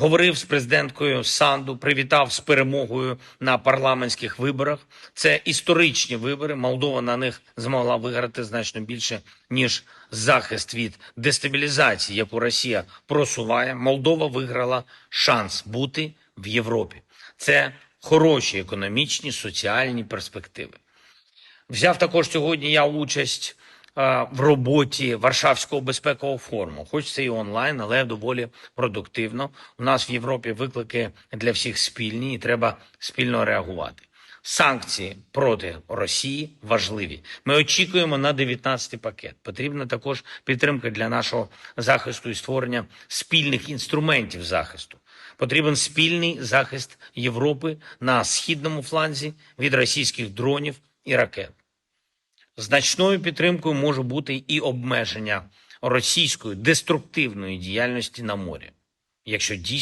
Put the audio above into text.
Говорив з президенткою Санду, привітав з перемогою на парламентських виборах. Це історичні вибори. Молдова на них змогла виграти значно більше ніж захист від дестабілізації, яку Росія просуває. Молдова виграла шанс бути в Європі. Це хороші економічні, соціальні перспективи. Взяв також сьогодні я участь в роботі Варшавського безпекового форуму. Хоч це і онлайн, але доволі продуктивно. У нас в Європі виклики для всіх спільні, і треба спільно реагувати. Санкції проти Росії важливі. Ми очікуємо на 19-й пакет. Потрібна також підтримка для нашого захисту і створення спільних інструментів захисту. Потрібен спільний захист Європи на східному фланзі від російських дронів і ракет. Значною підтримкою може бути і обмеження російської деструктивної діяльності на морі, якщо дійсно